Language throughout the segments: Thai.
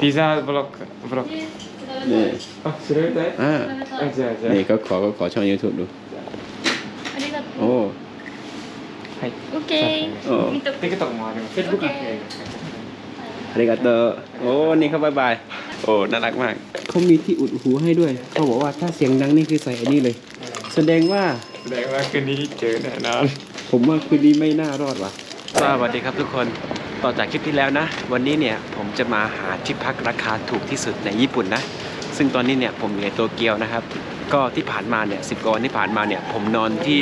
ピザブロックブロック นี่ あそれみたい อ่า あじゃあじゃあ นี่ก็ขอก็ขอช่อง YouTube ดู ありがと โอ้ う。はい オッケおー。見とく。 TikTok もあります Facebook はい อาริกาโตโอ้ นี่เขาบายบาย โอ้ น่ารักมาก เขามีที่อุดหูให้ด้วย เขาบอกว่าถ้าเสียงดังนี่คือใส่อันนี้เลย แสดงว่า แสดงว่าคืนนี้เจอแน่นอน ผมว่าคืนนี้ไม่น่ารอดว่ะ สวัสดีครับทุกคน ต่อจากคลิปที่แล้วนะ วันนี้เนี่ยผมจะมาหาที่พักราคาถูกที่สุดในญี่ปุ่นนะ ซึ่งตอนนี้เนี่ยผมอยู่ในโตเกียวนะครับ ก็ที่ผ่านมาเนี่ยสิบกว่าวันที่ผ่านมาเนี่ยผมนอนที่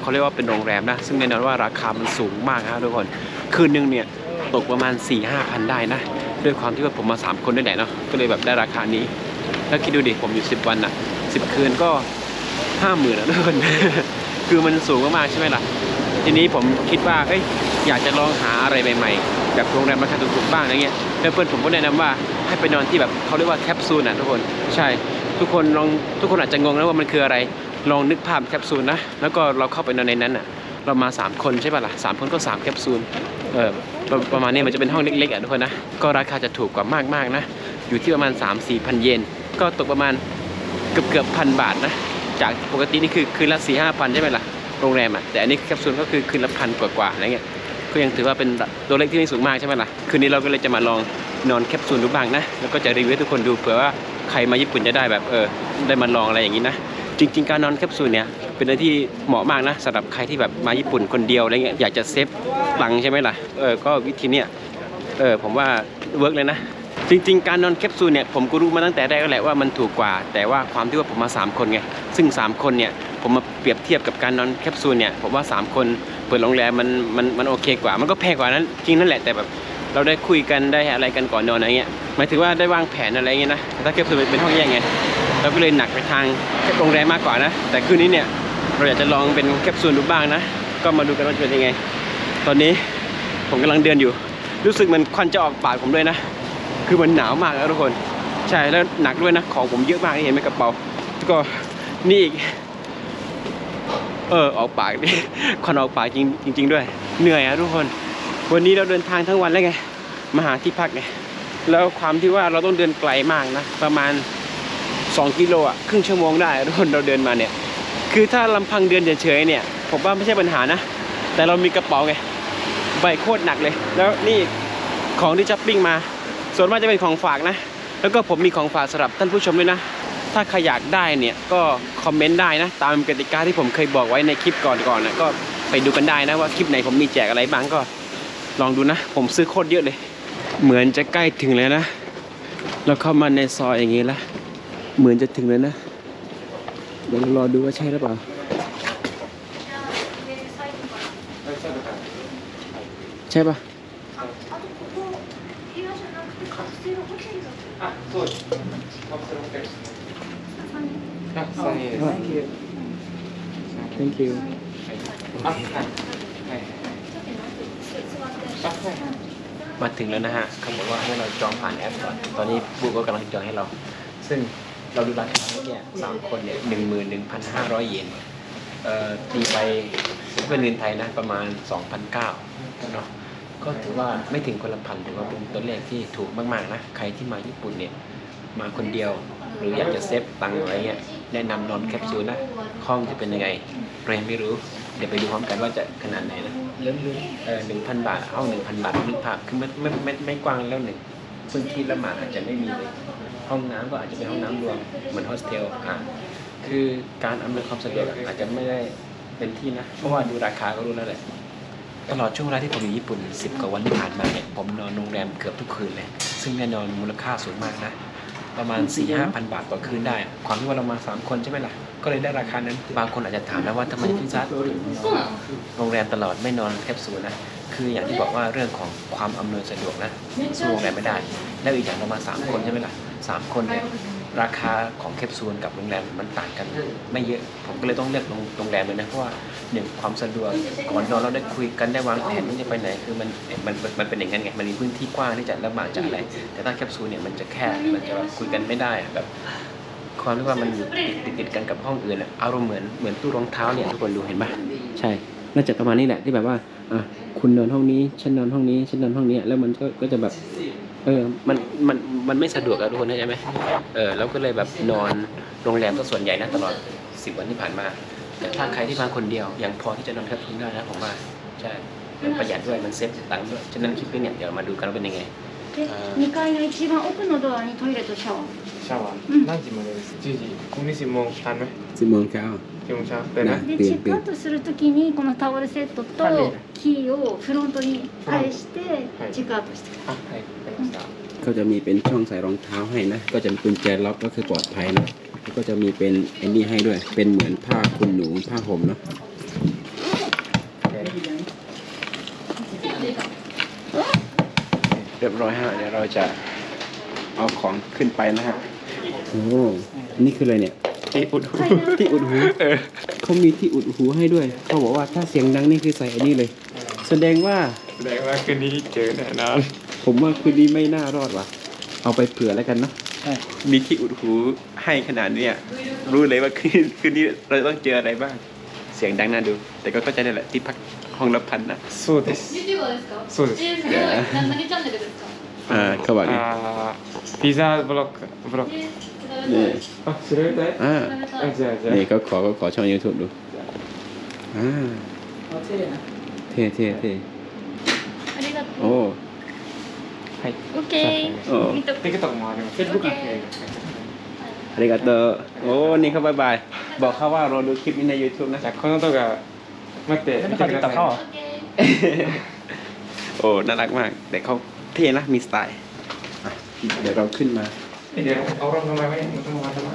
เขาเรียกว่าเป็นโรงแรมนะ ซึ่งแน่นอนว่าราคามันสูงมากนะทุกคน คืนหนึงเนี่ยตกประมาณ4ี่ห้าพันได้นะ ด้วยความที่ว่าผมมา 3 คนด้วยแหละเนาะ ก็เลยแบบได้ราคานี้ แล้วคิดดูดิผมอยู่ 10 วันอะ10 คืนก็ห้าหมื่นอะทุกคน คือมันสูงมากๆใช่ไหมล่ะ ทีนี้ผมคิดว่าเอ้ยอยากจะลองหาอะไรใหม่ ๆ แบบโรงแรมราคาถูกๆบ้างอะไรเงี้ยแล้วเพื่อนผมก็แนะนำว่าให้ไปนอนที่แบบเขาเรียกว่าแคปซูลอะทุกคนใช่ ทุกคนลองทุกคนอาจจะงงนะว่ามันคืออะไรลองนึกภาพแคปซูลนะแล้วก็เราเข้าไปนอนในนั้นอะเรามา 3 คนใช่ป่ะล่ะสามคนก็ 3 แคปซูลเออประประมาณนี้มันจะเป็นห้องเล็กๆอะทุกคนนะก็ราคาจะถูกกว่ามากๆนะ อยู่ที่ประมาณ 3 4พันเยนก็ตกประมาณเกือบเกือบพันบาทนะจากปกตินี่คือคืนละสี่ห้าพันใช่ไหมล่ะโรงแรมอะแต่อันนี้แคปซูลก็คือคืนละพันกว่าๆอะไรเงี้ย ก็ยังถือว่าเป็นตัวเลขที่ไม่สูงมากใช่ไหมล่ะ คืนนี้เราก็เลยจะมาลองนอนแคปซูลดูบ้างนะ แล้วก็จะรีวิวทุกคนดูเผื่อว่าใครมาญี่ปุ่นจะได้แบบเออได้มาลองอะไรอย่างนี้นะ จริง ๆ การนอนแคปซูลเนี่ยเป็นอะไรที่เหมาะมากนะสำหรับใครที่แบบมาญี่ปุ่นคนเดียวอะไรเงี้ยอยากจะเซฟตังใช่ไหมล่ะเออก็วิธีเนี้ยเออผมว่าเวิร์กเลยนะจริงๆ การนอนแคปซูลเนี่ยผมก็รู้มาตั้งแต่แรกแล้วแหละว่ามันถูกกว่า แต่ว่าความที่ว่าผมมา 3 คนไง ซึ่ง 3 คนเนี่ยผมมาเปรียบเทียบกับการนอนแคปซูลเนี่ยผมว่า 3 คน เปิดโรงแรมมันมันมันโอเคกว่า มันก็แพงกว่านั้นจริงนั่นแหละแต่แบบเราได้คุยกันได้อะไรกันก่อนนอนอะไรเงี้ยหมายถึงว่าได้วางแผนอะไรเงี้ยนะถ้าแคปซูลเป็นห้องแยกไงเราก็เลยหนักไปทางโรงแรมมากกว่านะ แต่คืนนี้เนี่ยเราอยากจะลองเป็นแคปซูลดูบ้างนะ ก็มาดูกันว่าจะเป็นยังไง ตอนนี้ผมกำลังเดินอยู่ รู้สึกเหมันควันจะออกปากผมด้วยนะ คือมันหนาวมากแล้วทุกคน ใช่แล้วหนักด้วยนะ ของผมเยอะมากเห็นไหมกระเป๋าก็นี่อีก เออออกปากดิควันออกปากจริงจริง ๆ ด้วย เหนื่อยอะทุกคน วันนี้เราเดินทางทั้งวันแล้วไงมาหาที่พักไงแล้วความที่ว่าเราต้องเดินไกลมากนะประมาณ 2 กิโลอะครึ่งชั่วโมงได้ทุกคนเราเดินมาเนี่ย คือถ้าลำพังเดินเฉยๆเนี่ย ผมว่าไม่ใช่ปัญหานะ แต่เรามีกระเป๋าไงใบโคตรหนักเลย แล้วนี่ของที่ช้อปปิ้งมา ส่วนมากจะเป็นของฝากนะ แล้วก็ผมมีของฝากสำหรับท่านผู้ชมด้วยนะ ถ้าใครอยากได้เนี่ยก็คอมเมนต์ได้นะ ตามกติกาที่ผมเคยบอกไว้ในคลิปก่อนๆนะก็ไปดูกันได้นะว่าคลิปไหนผมมีแจกอะไรบ้างก็ ลองดูนะ ผมซื้อโคตรเยอะเลย เหมือนจะใกล้ถึงเลยนะ เราเข้ามาในซอยอย่างงี้ละเหมือนจะถึงเลยนะ เดี๋ยวเรารอดูว่าใช่หรือเปล่า ใช่ปะ あそうですカプセルホテル thank you มาถึงแล้วนะฮะเขาบอกว่าให้เราจองผ่านแอปก่อน ตอนนี้บูก็กำลังจองให้เรา ซึ่งเราดูราคาเนี่ยสามคนเนี่ยหนึ่งหมื่นหนึ่งพันห้าร้อยเยนเอ่อตีไปเป็นเงินไทยนะประมาณสองพันเก้าเนาะก็ถือว่าไม่ถึงคนละพันถือว่าเป็นตัวเลขที่ถูกมากๆนะ ใครที่มาญี่ปุ่นเนี่ย มาคนเดียว หรืออยากจะเซฟตังค์อะไรเงี้ย แนะนำนอนแคปซูลนะห้องจะเป็นยังไงเรายังไม่รู้ เดี๋ยวไปดูพร้อมกันว่าจะขนาดไหนนะเริ่มเออหนึ่งพันบาทห้องหนึ่งพันบาทนึกภาพคือไม่ไม่ไม่ไม่กว้างแล้วหนึ่งพื้นที่ละหมาดอาจจะไม่มีเลยห้องน้ำก็อาจจะเป็นห้องน้ำรวมเหมือนโฮสเทลอะคือการอำนวยความสะดวกอาจจะไม่ได้เป็นที่นะ เพราะว่าดูราคาก็รู้แล้วแหละตลอดช่วงเวลาที่ผมอยู่ญี่ปุ่น 10 กว่าวันที่ผ่านมาเนี่ยผมนอนโรงแรมเกือบทุกคืนเลย ซึ่งแน่นอนมูลค่าสูงมากนะ ประมาณ4 5พันบาทต่อคืนได้ ความที่ว่าเรามา 3 คนใช่ไหมล่ะ ก็เลยได้ราคานั้น บางคนอาจจะถามนะว่าทำไมพี่ซัดถึงนอนโรงแรมตลอดไม่นอนแคปซูลนะ คืออย่างที่บอกว่าเรื่องของความอำนวยสะดวกนะสู้โรงแรมไม่ได้ แล้วอีกอย่างเรามา 3 คนใช่ไหมล่ะสามคนเนี่ย ราคาของแคปซูลกับโรงแรมมันต่างกันไม่เยอะ ผมก็เลยต้องเลือกโรงแรมเลยนะ เพราะว่าหนึ่งความสะดวกก่อนนอนเราได้คุยกันได้วางแผนว่าจะไปไหนคือมันมันมันเป็นอย่างนั้นไงมันมีพื้นที่กว้างที่จะระบาดจากอะไร แต่ถ้าแคปซูลเนี่ยมันจะแคบมันจะแบบคุยกันไม่ได้แบบความที่ว่ามันอยู่ติดติดติดกันกับห้องอื่นอะอารมณ์เหมือนเหมือนตู้รองเท้าเนี่ยทุกคนดูเห็นปะใช่ น่าจะประมาณนี้แหละที่แบบว่าอะคุณนอนห้องนี้ฉันนอนห้องนี้ฉันนอนห้องนี้แล้วมันก็ก็จะแบบ เออ มัน มัน มันไม่สะดวกอะทุกคนเข้าใจไหมเออ แล้วก็เลยแบบนอนโรงแรมก็ส่วนใหญ่นะตลอดสิบวันที่ผ่านมา แต่ถ้าใครที่มาคนเดียว ยังพอที่จะนอนแคปซูลได้นะผมว่า ใช่ มันประหยัดด้วย มันเซฟตังค์ด้วย ฉะนั้นคลิปนี้เนี่ยเดี๋ยวมาดูกันว่าเป็นยังไง であー2階の一番奥のドアにトイレとシャワーシャワうんー何時までです10時ここに10โมงทันไหม สิบโมงเช้า 10โมงเช้าเปิดนะ でピンチェックアウトするときにこのタオルセットとはいキーをフロントに返してはいチェックアウトしてくだあはいわかりました เขาจะมีเป็นช่องใส่รองเท้าให้นะ ก็จะมีกุญแจล็อกก็คือปลอดภัยนะแล้วก็จะมีเป็นไอ้นี่ให้ด้วย เป็นเหมือนผ้าคลุมหนูผ้าห่มเนาะ เรียบร้อยฮะเดี๋ยวเราจะเอาของขึ้นไปนะฮะโอ้นี่คืออะไรเนี่ย ที่อุดหูที่อุดหูเขามีที่อุดหูให้ด้วย เขาบอกว่าถ้าเสียงดังนี่คือใส่ไอ้นี่เลย แสดงว่าแสดงว่าคืนนี้เจอแน่นอนผมว่าคืนนี้ไม่น่ารอดว่ะ เอาไปเผื่อแล้วกันเนาะมีที่อุดหูให้ขนาดเนี้ยรู้เลยว่าคืนคืนนี้เราจะต้องเจออะไรบ้าง เสียงดังน่าดู แต่ก็เข้าใจได้แหละที่พัก ห้องละพันนะ そうです YouTuber ですかそうですえーすごいな何チャンネルですか อ่าเขาบอกนี่ あーピザブロックブロック えー調べた นี่ いあ調べたい อ่า 調べたあいじゃあじゃあ นี่เขาขอก็ขอช่อง YouTube ดู อ่า เท่เท่เท่ ありがと โอ้ うはい オッケおー見とく TikTok もあります Facebook あ ありがとうโอ้นี่เขาบายบาย บอกเขาว่าเราดูคลิปนี้ใน YouTube นะ มาเตะไม่ติดต่อเขอโอ้น่ารักมากเด็กเขาเท่นะมีสไตล์เดี๋ยวเราขึ้นมาเดี๋ยวเอาร่มทำไมไม่ต้องมาทำไม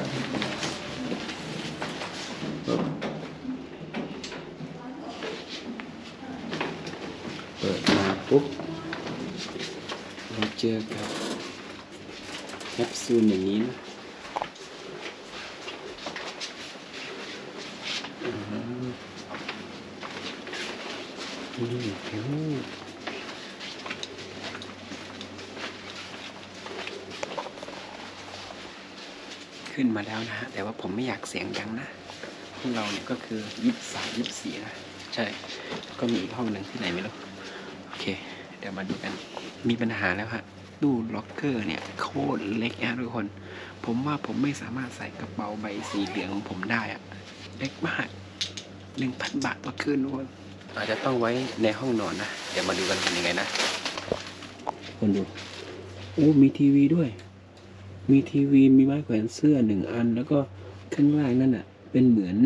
เปิดมาปุ๊บเราเจอกับแคปซูลอย่างนี้นะ นี่ขึ้นมาแล้วนะฮะแต่ว่าผมไม่อยากเสียงดังนะห้องเราเนี่ยก็คือยี่สิบสามยี่สิบสี่นะใช่ ก็มีอีกห้องหนึ่งที่ไหนไม่รู้โอเค เดี๋ยวมาดูกันมีปัญหาแล้วฮะตู้ล็อกเกอร์เนี่ยโคตรเล็กนะทุกคน ผมว่าผมไม่สามารถใส่กระเป๋าใบสีเหลืองของผมได้อะเล็กมากหนึ่งพันบาทต่อคืนทุกคน อาจจะต้องไว้ในห้องนอนนะ เดี๋ยวมาดูกันเป็นยังไงนะคนดูโอ้มีทีวีด้วย มีทีวีมีไม้แขวนเสื้อหนึ่งอัน แล้วก็ข้างล่างนั่นอะ เป็นเหมือน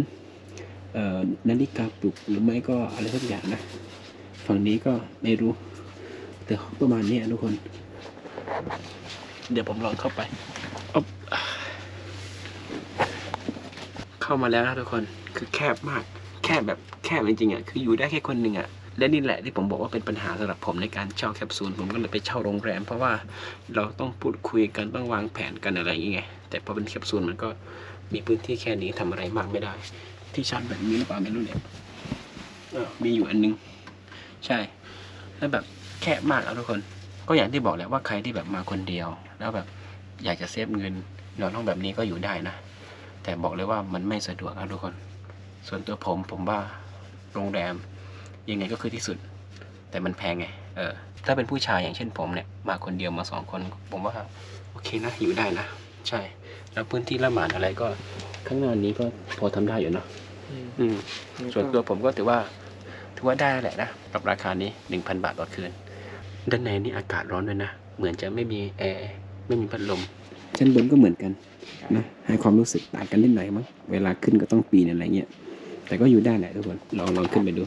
เอ่อนาฬิกาปลุกหรือไม่ก็อะไรสักอย่างนะ ฝั่งนี้ก็ไม่รู้ แต่ประมาณเนี้ยทุกคน เดี๋ยวผมลองเข้าไปอ๊อบเข้ามาแล้วนะทุกคนคือแคบมากแคบแบบแคบจริงๆอะคืออยู่ได้แค่คนหนึ่งอะและนี่แหละที่ผมบอกว่าเป็นปัญหาสำหรับผมในการเช่าแคปซูลผมก็เลยไปเช่าโรงแรม เพราะว่าเราต้องพูดคุยกันต้องวางแผนกันอะไรอย่างเงี้ยแต่พอเป็นแคปซูลมันก็มีพื้นที่แค่นี้ทำอะไรมากไม่ได้ ที่ชาร์จแบบนี้หรือเปล่าไม่รู้เนี่ยมีอยู่อันนึง ใช่ แล้วแบบแคบมากอะทุกคน ก็อย่างที่บอกแหละว่าใครที่แบบมาคนเดียว แล้วแบบอยากจะเซฟเงินนอนห้องแบบนี้ก็อยู่ได้นะแต่บอกเลยว่ามันไม่สะดวกครับทุกคน ส่วนตัวผมผมว่าโรงแรมยังไงก็คือที่สุด แต่มันแพงไง เออ ถ้าเป็นผู้ชายอย่างเช่นผมเนี่ย มาคนเดียวมาสองคน ผมว่า โอเคนะ อยู่ได้นะ ใช่ แล้วพื้นที่ละหมาดอะไรก็ ข้างหน้านี้ก็พอทำได้อยู่เนอะอืม ส่วนตัวผมก็ถือว่า ถือว่าได้แหละนะกับราคานี้หนึ่งพันบาทต่อคืน ด้านในนี่อากาศร้อนด้วยนะ เหมือนจะไม่มีแอร์ ไม่มีพัดลมชั้นบนก็เหมือนกันนะให้ความรู้สึกต่างกันนิดหน่อยมั้ง เวลาขึ้นก็ต้องปีนอะไรเงี้ย แต่ก็อยู่ได้แหละทุกคน ลองลองขึ้นไปดู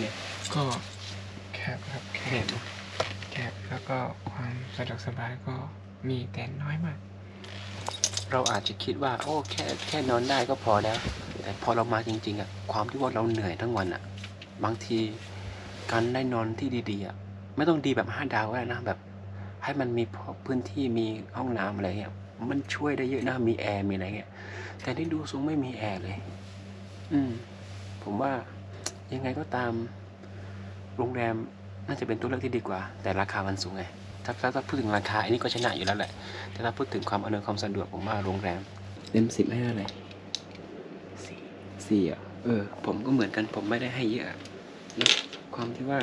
เนี่ยก็แคบครับแคบแคบแล้วก็ความสะดวกสบายก็มีแต่น้อยมาก เราอาจจะคิดว่า โอ้แค่แค่นอนได้ก็พอแล้ว แต่พอเรามาจริง ๆอะความที่ว่าเราเหนื่อยทั้งวันอะ บางที การได้นอนที่ดีๆอะไม่ต้องดีแบบห้าดาวก็ได้นะแบบ ให้มันมีพอพื้นที่มีห้องน้ำอะไรเงี้ยมันช่วยได้เยอะนะมีแอร์มีอะไรเงี้ยแต่ที่ดูทรงไม่มีแอร์เลย อืม ผมว่ายังไงก็ตามโรงแรมน่าจะเป็นตัวเลือกที่ดีกว่า แต่ราคามันสูงไงถ้าถ้าถ้าพูดถึงราคาอันนี้ก็ชนะอยู่แล้วแหละ แต่ถ้าพูดถึงความอำนวยความสะดวกผมว่าโรงแรมเต็มสิบให้อะไรสี่สี่อะเออ ผมก็เหมือนกันผมไม่ได้ให้เยอะนะ ความที่ว่า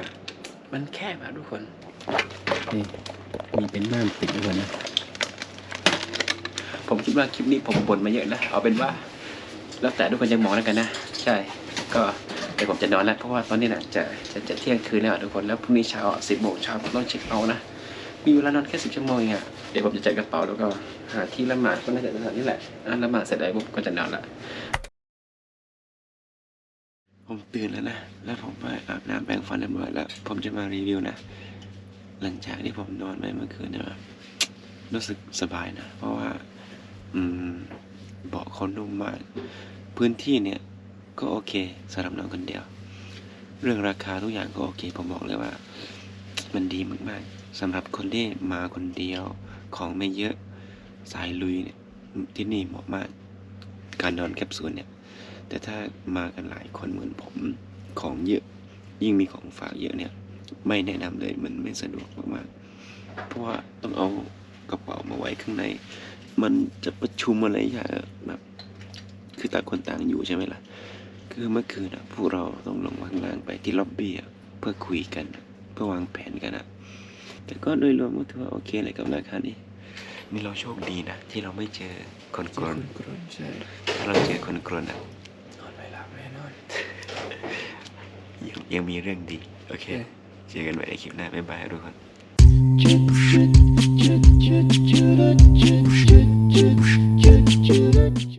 มันแคบอะทุกคน นี่มีเป็นม่านปิดด้วยนะ ผมคิดว่าคลิปนี้ผมบ่นมาเยอะนะเอาเป็นว่า แล้วแต่ทุกคนจะมองแล้วกันนะ ใช่ ก็เดี๋ยวผมจะนอนแล้วเพราะว่าตอนนี้นะจะจะจะเที่ยงคืนแล้วอะทุกคนแล้วพรุ่งนี้เช้าสิบโมงเช้าผมต้องเช็คเอาท์นะมีเวลานอนแค่สิบชั่วโมงเองอะเดี๋ยวผมจะจัดกระเป๋าแล้วก็หาที่ละหมาดก็น่าจะสถานนี่แหละอะละหมาดเสร็จแล้วปุ๊บก็จะนอนละ ผมตื่นแล้วนะ แล้วผมไปอาบน้ำแปรงฟันเรียบร้อยแล้ว ผมจะมารีวิวนะ หลังจากที่ผมนอนไปเมื่อคืนเนี่ยรู้สึกสบายนะ เพราะว่า อืม เบาะเขานุ่มมาก พื้นที่เนี่ย ก็โอเคสำหรับนอนคนเดียว เรื่องราคาทุกอย่างก็โอเค ผมบอกเลยว่า มันดีมากๆสำหรับคนที่มาคนเดียว ของไม่เยอะ สายลุยเนี่ย ที่นี่เหมาะมาก การนอนแคปซูลเนี่ย แต่ถ้ามากันหลายคนเหมือนผมของเยอะยิ่งมีของฝากเยอะเนี่ย ไม่แนะนำเลยมันไม่สะดวกมากๆเพราะว่าต้องเอากระเป๋ามาไว้ข้างใน มันจะประชุมอะไรอย่างแบบคือต่างคนต่างอยู่ใช่ไหมล่ะ คือเมื่อคืนอะพวกเราต้องลงมาข้างล่างไปที่ล็อบบี้อะเพื่อคุยกันอะเพื่อวางแผนกันอะแต่ก็โดยรวมก็ถือว่าโอเคเลยกับราคานี้นี่เราโชคดีนะ ที่เราไม่เจอคนกครนนกรนใช่ถ้าเราเจอคนกรนอะ นอนไม่หลับแน่นอน ยังยังมีเรื่องดี โอเค เจอกันใหม่ในคลิปหน้า บ๊ายบายทุกคน